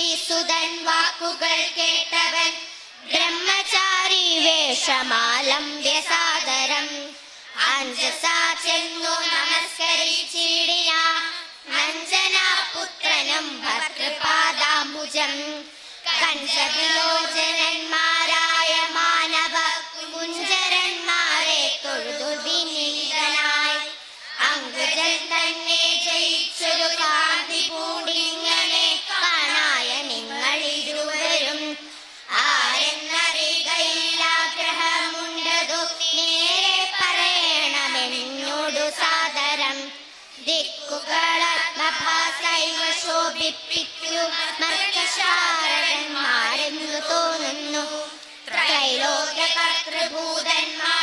കർമ്മസാക്ഷി സുതൻ വാക്കുകൾ കേട്ടവൻ ബ്രഹ്മചാരി വേഷമാലംബ്യ സാദരം അഞ്ജസാ ചെന്നു നമസ്കരിച്ചിടിന അഞ്ജനാപുത്രനും ഭർത്തൃപാദാംബുജം കഞ്ചവിലോചനന്മാരായ ദിക്കുകളാത്മഭാസൈവ ശോഭിപ്പിക്കു. മർക്കശാരന്മാരെന്നു തോന്നുന്നു. ത്രൈലോക്യ കർത്തൃഭൂതന്മാർ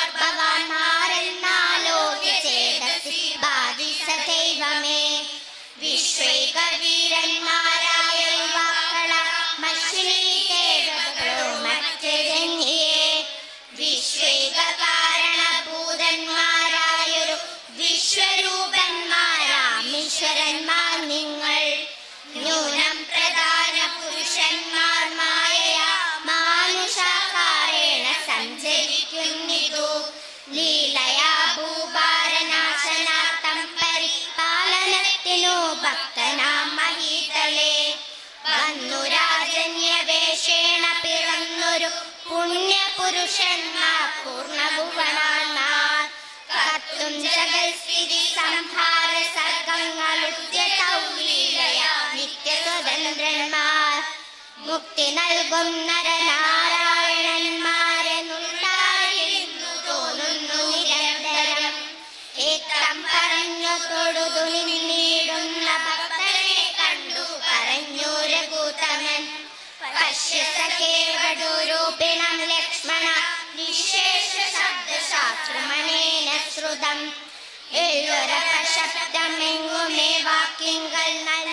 പുണ്യപുരുഷന്മാർ പൂർണഭുവനാർ കത്തും സംഹാര മുക്തി നൽകും നരനാരായണന്മാരെ നുണ്ടായിരുന്നു തോന്നുന്നു നിരന്തരം പറഞ്ഞു തൊടുതു നിന്നിടുന്ന ഭക്തരെ കണ്ടു പറഞ്ഞു പശ്യസഖേവടൂരൂപിണം ശ്രുതം എഴുരപശബ്ദമെങ്ങുമേ വാക്യങ്ങൾ നൽകയ്യാകരണൻ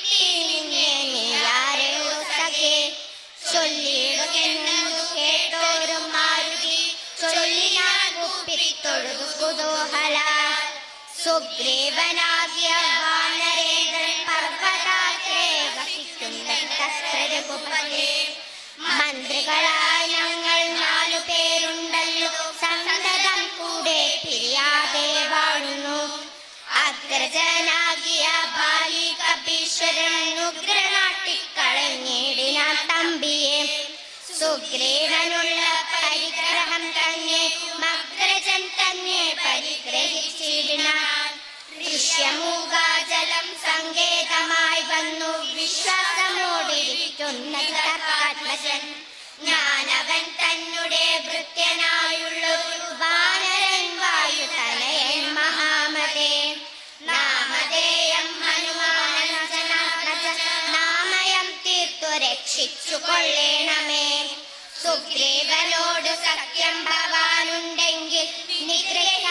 കണ്ടു കിട്ടി നിന്നെ നീയാരെയോ സഖേ ചൊല്ലിടുകെന്നു കേട്ടോരും സുഗ്രീവനാകിയ വാനരേന്ദ്രൻ ഞങ്ങൾ നാലു പേരുണ്ടല്ലോ. കൂടെ കപീശ്വരൻ ഉഗ്രനാട്ടിക്കളഞ്ഞിടിനാൻ തമ്പിയെ. സുഗ്രീവനുള്ള പരിഗ്രഹം രക്ഷിച്ചു സുഗ്രീവനോട് സത്യം ഭവാനുണ്ടെങ്കിൽ നിഗ്രഹിക്കാമരികളെ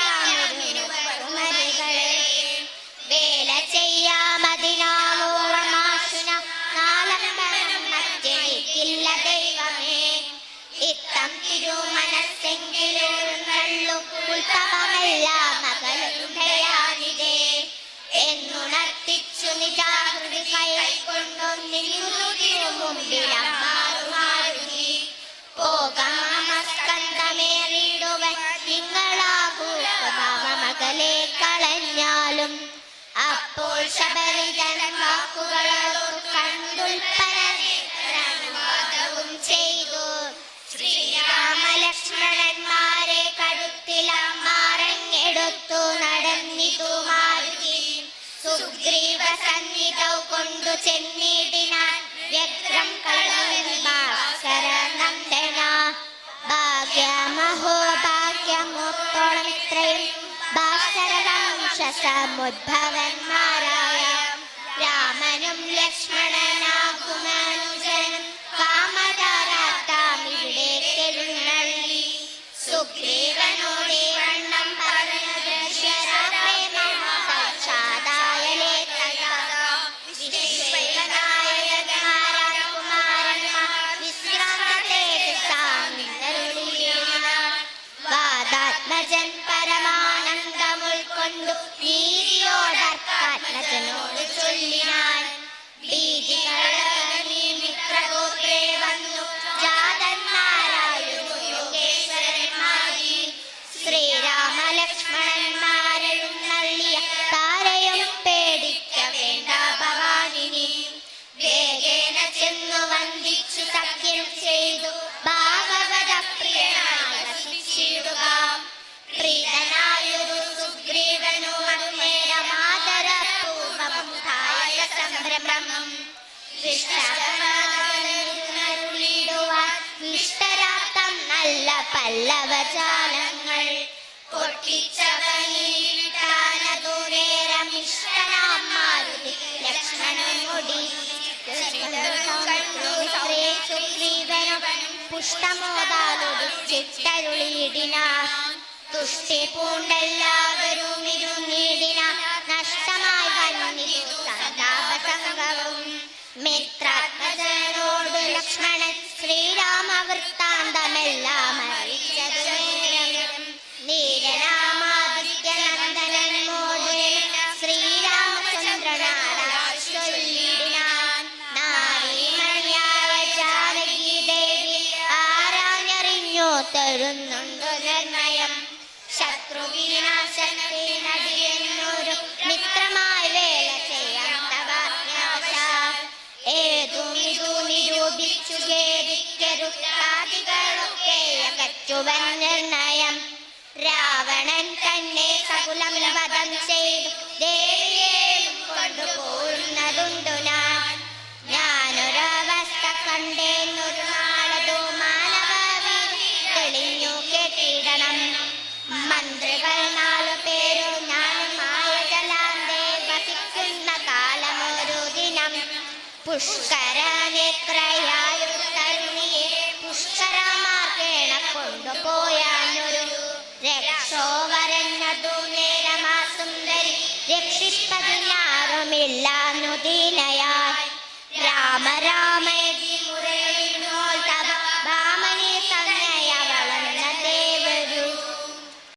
ചെന്നീടിനാൻ വ്യക്തം കളവൻ ഭാസ്കരനന്ദന ഭാഗ്യമഹോ ഭാഗ്യമോത്തോളം ഇത്രയും ഭാസ്കരവംശസമുദ്ഭവന്മാരായ രാമനും ലക്ഷ്മണ വിഷ്ടരുളിടുവാൻ വിഷ്ടരാത്തം നല്ല പല്ലവചാലങ്ങൾ പൊട്ടിച്ചവനിട്ടാനതു നേരമിഷ്ടനാം മാരുതി ലക്ഷ്മണനുടി സുഗ്രീവനും പുഷ്ടമോദാലൊടി ചിട്ടരുളിയിടിനാർ തുഷ്ടി പൂണ്ടെല്ലാവരും ഇരുന്നിടിന മിത്രാത്മജനോട് ലക്ഷ്മണൻ ശ്രീരാമ സകുലം വധം ചെയ്തു. ദേവിയെ കൊണ്ടുപോകുന്നതുണ്ടു ഞാൻ. ഞാനൊരവസ്ഥ കണ്ടേന്നൊരു നാളതു മാനവ തെളിഞ്ഞു കേട്ടിടണം. മന്ത്രികൾ നാലു പേരു ഞാനും മായജലാന്തേ വസിക്കുന്ന കാലമൊരു ദിനം. പുഷ്കര രാമ രാമ രാമേ